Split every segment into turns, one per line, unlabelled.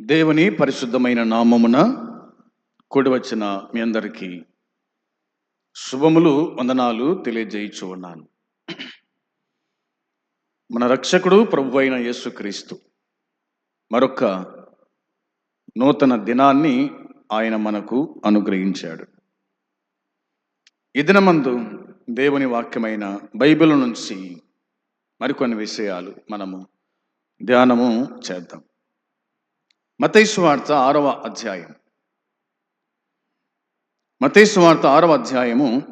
దేవుని పరిశుద్ధమైన నామమున కూడివచ్చిన మీ అందరికీ శుభములు వందనాలు తెలియజేయచ్చు ఉన్నాను. మన రక్షకుడు ప్రభు అయిన యేసుక్రీస్తు మరొక నూతన దినాన్ని ఆయన మనకు అనుగ్రహించాడు. ఈ దినమందు దేవుని వాక్యమైన బైబిల్ నుంచి మరికొన్ని విషయాలు మనము ధ్యానము చేద్దాం. మతైసు వార్త ఆరవ అధ్యాయం మతైసు వార్త ఆరవ అధ్యాయము.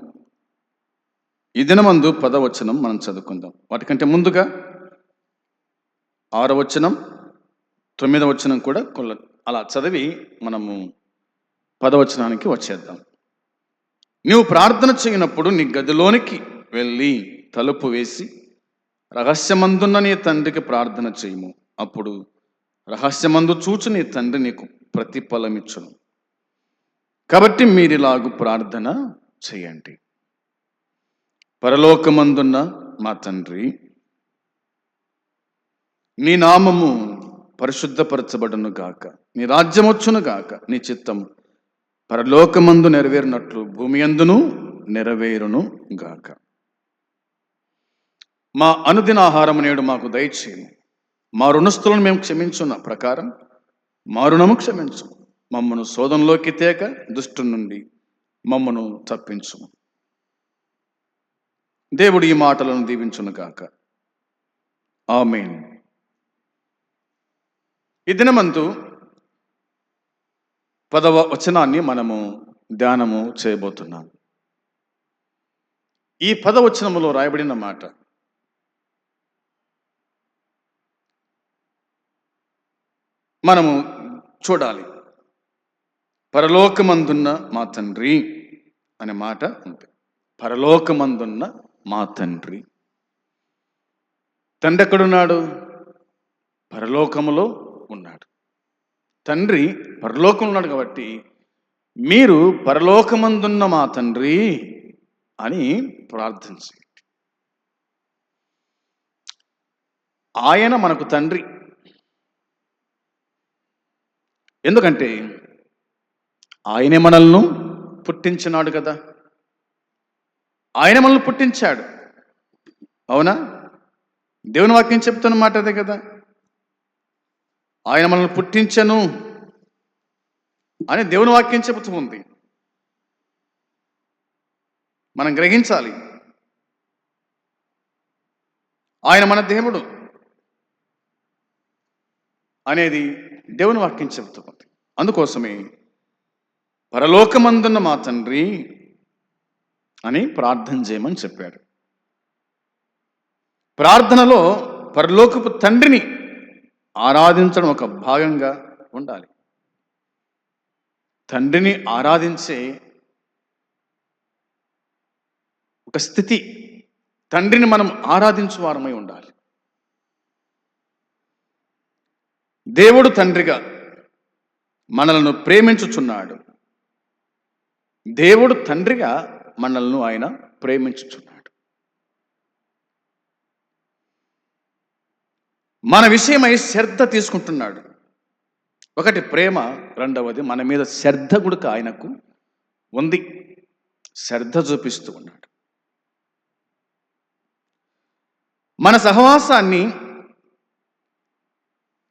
ఈ దినమందు పదవచనం మనం చదువుకుందాం. వాటికంటే ముందుగా ఆరవచనం తొమ్మిదవచనం కూడా కొల్ల అలా చదివి మనము పదవచనానికి వచ్చేద్దాం. నీవు ప్రార్థన చేయనప్పుడు నీ గదిలోనికి వెళ్ళి తలుపు వేసి రహస్యమందున్న నీ తండ్రికి ప్రార్థన చేయము. అప్పుడు రహస్యమందు చూచు నీ తండ్రి నీకు ప్రతిఫలమిచ్చును. కాబట్టి మీరిలాగు ప్రార్థన చేయండి. పరలోకమందున్న మా తండ్రి నీ నామము పరిశుద్ధపరచబడును గాక. నీ రాజ్యమొచ్చును గాక. నీ చిత్తము పరలోకమందు నెరవేరినట్లు భూమి అందును నెరవేరును గాక. మా అనుదిన ఆహారం నేడు మాకు దయచేయము మా రుణస్థులను మేము క్షమించున్న ప్రకారం మా రుణము క్షమించు మమ్మను శోధంలోకి తేక దుష్టు నుండి మమ్మను తప్పించు దేవుడు ఈ మాటలను దీవించును గాక. ఆమెన్. ఈ దినమందు పదవ వచనాన్ని మనము ధ్యానము చేయబోతున్నాం. ఈ పదవచనములో రాయబడిన మాట మనము చూడాలి. పరలోకమందున్న మా తండ్రి అనే మాట ఉంది. పరలోకమందున్న మా తండ్రి. తండ్రి ఎక్కడున్నాడు? పరలోకములో ఉన్నాడు. తండ్రి పరలోకం ఉన్నాడు కాబట్టి మీరు పరలోకమందున్న మా తండ్రి అని ప్రార్థించండి ఆయన మనకు తండ్రి. ఎందుకంటే ఆయనే మనల్ని పుట్టించినాడు కదా. ఆయన మనల్ని పుట్టించాడు. అవునా? దేవుని వాక్యం చెప్తున్న మాట అదే కదా. ఆయన మనల్ని పుట్టించను అని దేవుని వాక్యం చెబుతుంది మనం గ్రహించాలి. ఆయన మన దేవుడు అనేది దేవుని వాక్యం చెబుతుంది అందుకోసమే పరలోకమందున్న మా తండ్రి అని ప్రార్థన చేయమని చెప్పాడు. ప్రార్థనలో పరలోకపు తండ్రిని ఆరాధించడం ఒక భాగంగా ఉండాలి. తండ్రిని ఆరాధించే ఒక స్థితి తండ్రిని మనం ఆరాధించువారమై ఉండాలి. దేవుడు తండ్రిగా మనలను ప్రేమించుచున్నాడు. దేవుడు తండ్రిగా మనల్ని ఆయన ప్రేమించుచున్నాడు. మన విషయమై శ్రద్ధ తీసుకుంటున్నాడు. ఒకటి ప్రేమ రెండవది మన మీద శ్రద్ధ గుడుక ఆయనకు ఉంది. శ్రద్ధ చూపిస్తూ ఉన్నాడు. మన సహవాసాన్ని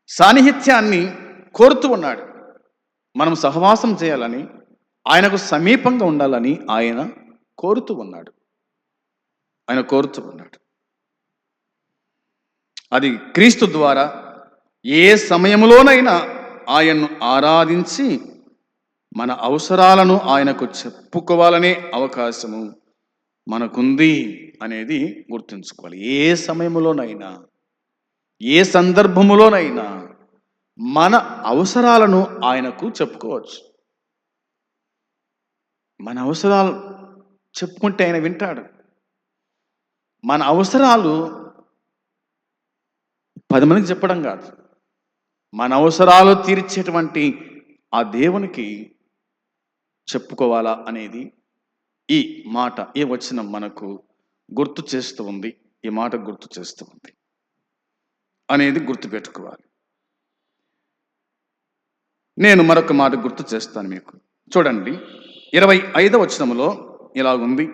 సాన్నిహిత్యాన్ని కోరుతూ ఉన్నాడు. మనం సహవాసం చేయాలని ఆయనకు సమీపంగా ఉండాలని ఆయన కోరుతూ ఉన్నాడు. ఆయన కోరుతూ ఉన్నాడు. అది క్రీస్తు ద్వారా ఏ సమయంలోనైనా ఆయన్ను ఆరాధించి మన అవసరాలను ఆయనకు చెప్పుకోవాలనే అవకాశము మనకుంది అనేది గుర్తుంచుకోవాలి. ఏ సమయంలోనైనా ఏ సందర్భములోనైనా మన అవసరాలను ఆయనకు చెప్పుకోవచ్చు. మన అవసరాలు చెప్పుకుంటే ఆయన వింటాడు. మన అవసరాలు పది మందికి చెప్పడం కాదు. మన అవసరాలు తీర్చేటువంటి ఆ దేవునికి చెప్పుకోవాలా అనేది ఈ మాట ఈ వచనం మనకు గుర్తు చేస్తూ ఉంది. ఈ మాట గుర్తు చేస్తూ ఉంది. అనేది గుర్తుపెట్టుకోవాలి. నేను మరొక మాట గుర్తు చేస్తాను మీకు. చూడండి ఇరవై ఐదవ ఇలా ఇలాగుంది.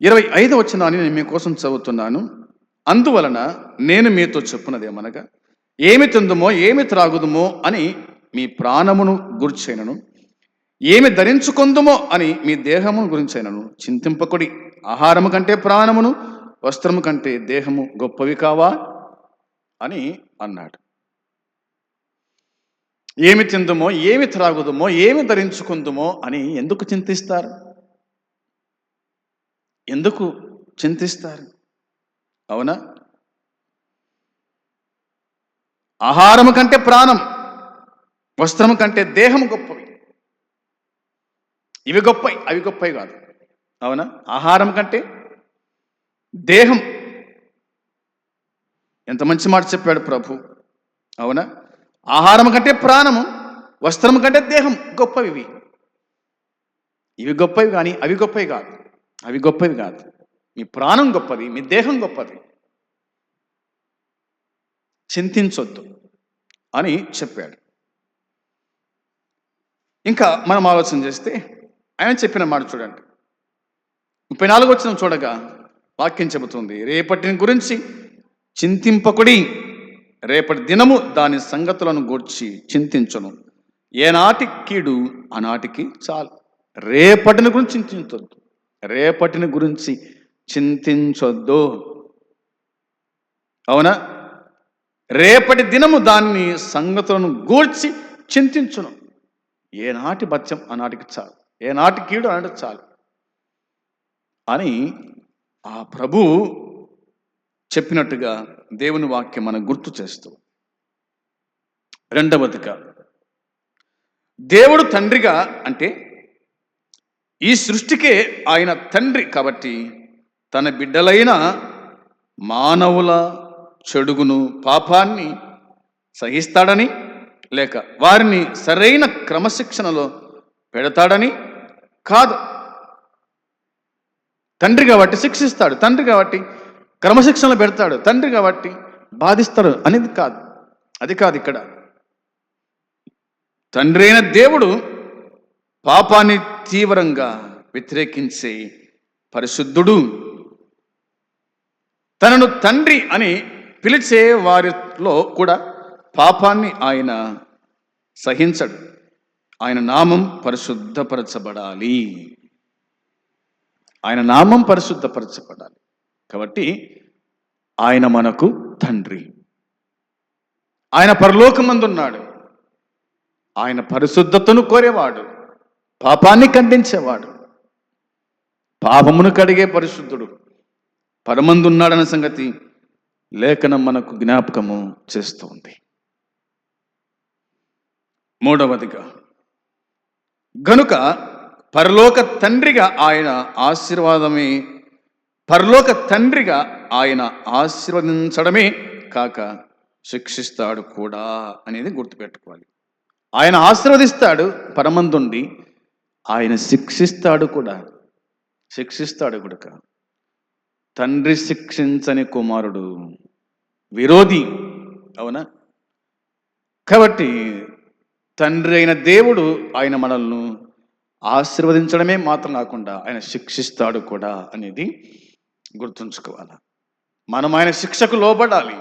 ఇరవై ఐదవ వచనాన్ని నేను మీకోసం చదువుతున్నాను. అందువలన నేను మీతో చెప్పున్నదేమనగా ఏమి తిందుమో ఏమి త్రాగుదుమో అని మీ ప్రాణమును గుర్చైనను ఏమి ధరించుకుందుమో అని మీ దేహమును గురించైనను చింతింపకుడి ఆహారము కంటే ప్రాణమును వస్త్రము కంటే దేహము గొప్పవి కావా? అని అన్నాడు. ఏమి తిందుమో ఏమి త్రాగుదుమో ఏమి ధరించుకుందుమో అని ఎందుకు చింతిస్తారు? ఎందుకు చింతిస్తారు? అవునా? ఆహారము కంటే ప్రాణం వస్త్రము కంటే దేహం గొప్పవి. ఇవి గొప్పవి అవి గొప్పవి కాదు. అవునా? ఆహారం కంటే దేహం. ఎంత మంచి మాట చెప్పాడు ప్రభు. అవునా? ఆహారం కంటే ప్రాణము వస్త్రం కంటే దేహం గొప్పవి ఇవి. ఇవి గొప్పవి కానీ అవి గొప్పవి కాదు. అవి గొప్పవి కాదు. మీ ప్రాణం గొప్పది మీ దేహం గొప్పది. చింతించొద్దు అని చెప్పాడు. ఇంకా మనం ఆలోచన చేస్తే ఆయన చెప్పిన మాట చూడండి. ముప్పై నాలుగు వచ్చిన చూడగా వాక్యం చెబుతుంది రేపటిని గురించి చింతింపకుడి రేపటి దినము దాని సంగతులను గూర్చి చింతించను. ఏనాటి కీడు ఆనాటికి చాలు. రేపటిని గురించి చింతించొద్దు. రేపటిని గురించి చింతించొద్దు. అవునా? రేపటి దినము దాన్ని సంగతులను గూర్చి చింతించును. ఏనాటి బత్యం ఆనాటికి చాలు. ఏనాటి కీడు అన్నట్టు చాలు. అని ఆ ప్రభు చెప్పినట్టుగా దేవుని వాక్యం మనం గుర్తు చేస్తూ రెండవదిగా దేవుడు తండ్రిగా అంటే ఈ సృష్టికే ఆయన తండ్రి కాబట్టి తన బిడ్డలైన మానవుల చెడుగును పాపాన్ని సహిస్తాడని లేక వారిని సరైన క్రమశిక్షణలో పెడతాడని కాదు. తండ్రి కాబట్టి శిక్షిస్తాడు. తండ్రి కాబట్టి క్రమశిక్షణలో పెడతాడు. తండ్రి కాబట్టి బాధిస్తాడు అనేది కాదు. అది కాదు ఇక్కడ. తండ్రి అయిన దేవుడు పాపాన్ని తీవ్రంగా వ్యతిరేకించే పరిశుద్ధుడు. తనను తండ్రి అని పిలిచే వారిలో కూడా పాపాన్ని ఆయన సహించడు. ఆయన నామం పరిశుద్ధపరచబడాలి. ఆయన నామం పరిశుద్ధపరచబడాలి. కాబట్టి ఆయన మనకు తండ్రి. ఆయన పరలోకమందున్నాడు. ఆయన పరిశుద్ధతను కోరేవాడు. పాపాన్ని ఖండించేవాడు. పాపమును కడిగే పరిశుద్ధుడు. పరమందున్నాడన్న సంగతి లేఖనం మనకు జ్ఞాపకము చేస్తుంది. మూడవదిగా గనుక పరలోక తండ్రిగా ఆయన ఆశీర్వాదమే పరలోక తండ్రిగా ఆయన ఆశీర్వదించడమే కాక శిక్షిస్తాడు కూడా అనేది గుర్తుపెట్టుకోవాలి. ఆయన ఆశీర్వదిస్తాడు పరమందుండి ఆయన శిక్షిస్తాడు కూడా శిక్షిస్తాడు కూడా తండ్రి శిక్షించని కుమారుడు విరోధి అవునా? కాబట్టి తండ్రి అయిన దేవుడు ఆయన మనల్ని ఆశీర్వదించడమే మాత్రం కాకుండా ఆయన శిక్షిస్తాడు కూడా అనేది గుర్తుంచుకోవాలి? మనం ఆయన శిక్షకు లోబడాలి.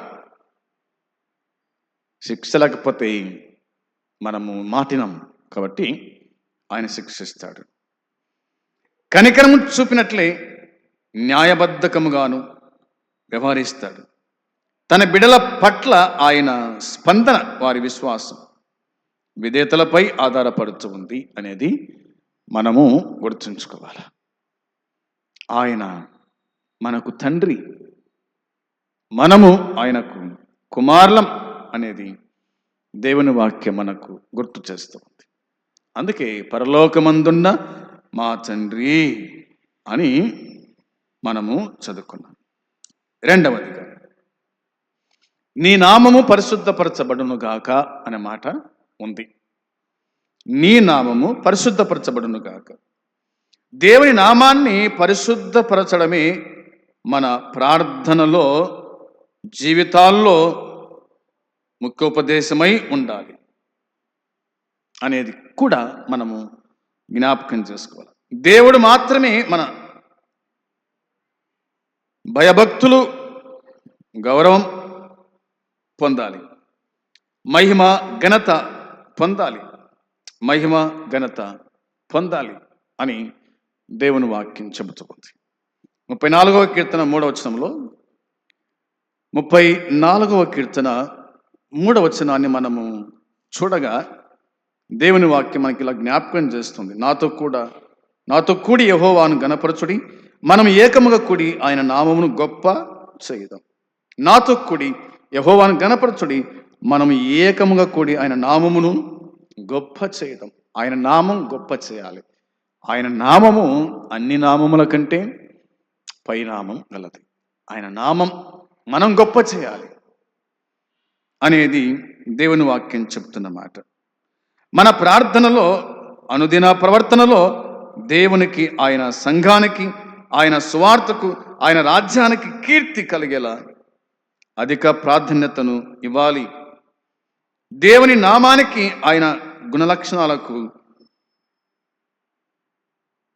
శిక్ష లేకపోతే మనము మాటినం కాబట్టి ఆయన శిక్షిస్తాడు. కనికరము చూపినట్లే న్యాయబద్ధకముగాను వ్యవహరిస్తాడు. తన బిడల పట్ల ఆయన స్పందన వారి విశ్వాసం విధేతలపై ఆధారపడుతూ ఉంది అనేది మనము గుర్తుంచుకోవాలి. ఆయన మనకు తండ్రి మనము ఆయనకు కుమారులం అనేది దేవుని వాక్యం మనకు గుర్తు చేస్తుంది. అందుకే పరలోకమందున్న మా తండ్రి అని మనము చదువుకున్నాం. రెండవదిగా నీ నామము పరిశుద్ధపరచబడును గాక అనే మాట ఉంది. నీ నామము పరిశుద్ధపరచబడును గాక. దేవుని నామాన్ని పరిశుద్ధపరచడమే మన ప్రార్థనలో జీవితాల్లో ముఖ్యోపదేశమై ఉండాలి అనేది కూడా మనము జ్ఞాపకం చేసుకోవాలి. దేవుడు మాత్రమే మన భయభక్తులు గౌరవం పొందాలి. మహిమ ఘనత పొందాలి. మహిమ ఘనత పొందాలి అని దేవుని వాక్యం చెబుతుంది ముప్పై నాలుగవ కీర్తన మూడవచనంలో ముప్పై నాలుగవ కీర్తన మూడవచనాన్ని మనము చూడగా దేవుని వాక్యం మనకి ఇలా జ్ఞాపకం చేస్తుంది. నాతో కూడా నాతో కూడి యహోవాను గణపరచుడి మనం ఏకముగా కూడి ఆయన నామమును గొప్ప చేయుదాం. నాతో కూడి యహోవాను గణపరచుడి మనం ఏకముగా కూడి ఆయన నామమును గొప్ప చేయడం ఆయన నామం గొప్ప చేయాలి. ఆయన నామము అన్ని నామముల కంటే పైనామం గలది. ఆయన నామం మనం గొప్ప చేయాలి అనేది దేవుని వాక్యం చెప్తున్న మాట. మన ప్రార్థనలో అనుదిన ప్రవర్తనలో దేవునికి ఆయన సంఘానికి ఆయన సువార్తకు ఆయన రాజ్యానికి కీర్తి కలిగేలా అధిక ప్రాధాన్యతను ఇవ్వాలి. దేవుని నామానికి ఆయన గుణలక్షణాలకు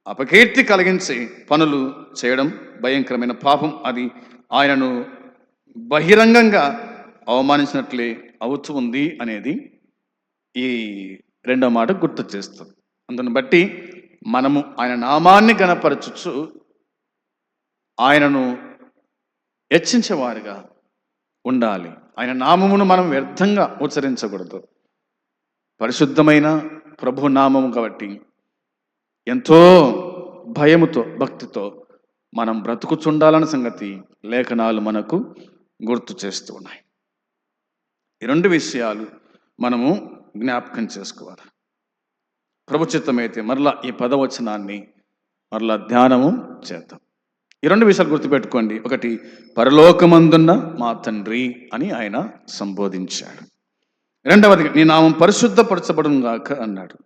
అపకీర్తి కలిగించే పనులు చేయడం భయంకరమైన పాపం. అది ఆయనను బహిరంగంగా అవమానించినట్లే అవుతూ ఉంది అనేది ఈ రెండో మాట గుర్తు చేస్తుంది. అందును బట్టి మనము ఆయన నామాన్ని గణపరచుచు ఆయనను హెచ్చించేవారుగా ఉండాలి. ఆయన నామమును మనం వ్యర్థంగా ఉచ్చరించకూడదు. పరిశుద్ధమైన ప్రభు నామము కాబట్టి ఎంతో భయముతో భక్తితో మనం బ్రతుకుచుండాలన్న సంగతి లేఖనాలు మనకు గుర్తు చేస్తూ ఉన్నాయి. ఈ రెండు విషయాలు మనము జ్ఞాపకం చేసుకోవాలి. ప్రభుచిత్తమైతే మరలా ఈ పదవచనాన్ని మరలా ధ్యానము చేద్దాం. ఈ రెండు విషయాలు గుర్తుపెట్టుకోండి. ఒకటి పరలోకమందున్న మా తండ్రి అని ఆయన సంబోధించాడు. రెండవది నీ నామం పరిశుద్ధపరచబడుగాక అన్నాడు.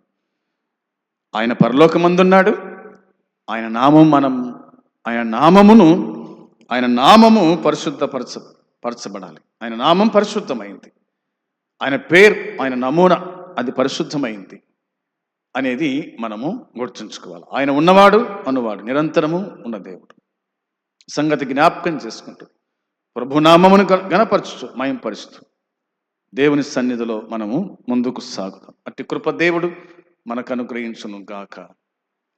ఆయన పరలోకమందున్నాడు. ఆయన నామం మనం ఆయన నామమును ఆయన నామము పరిశుద్ధపరచ పరచబడాలి. ఆయన నామం పరిశుద్ధమైంది. ఆయన పేరు ఆయన నమూనా అది పరిశుద్ధమైంది అనేది మనము గుర్తుంచుకోవాలి. ఆయన ఉన్నవాడు అన్నవాడు నిరంతరము ఉన్న దేవుడు. సంగతి జ్ఞాపకం చేసుకుంటూ ప్రభునామమును గ- గణపరచుతూ మయంపరుస్తూ దేవుని సన్నిధిలో మనము ముందుకు సాగుతాం. అట్టి కృప దేవుడు మనకు అనుగ్రహించును గాక.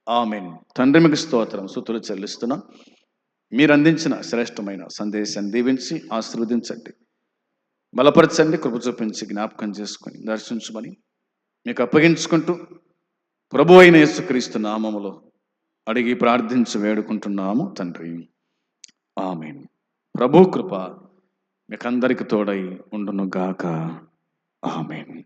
ఆమెన్. తండ్రి మీకు స్తోత్రం. సుతులు చెల్లిస్తున్నా. మీరు అందించిన శ్రేష్టమైన సందేశాన్ని దీవించి ఆశీర్వదించండి. బలపరచండి కృప చూపించి జ్ఞాపకం చేసుకొని దర్శించమని మీకు అప్పగించుకుంటూ ప్రభు అయిన యేసుక్రీస్తు నామములో అడిగి ప్రార్థించి వేడుకుంటున్నాము తండ్రి. ఆమెన్. ప్రభు కృప మీకందరికి తోడై ఉండును గాక. ఆమెన్.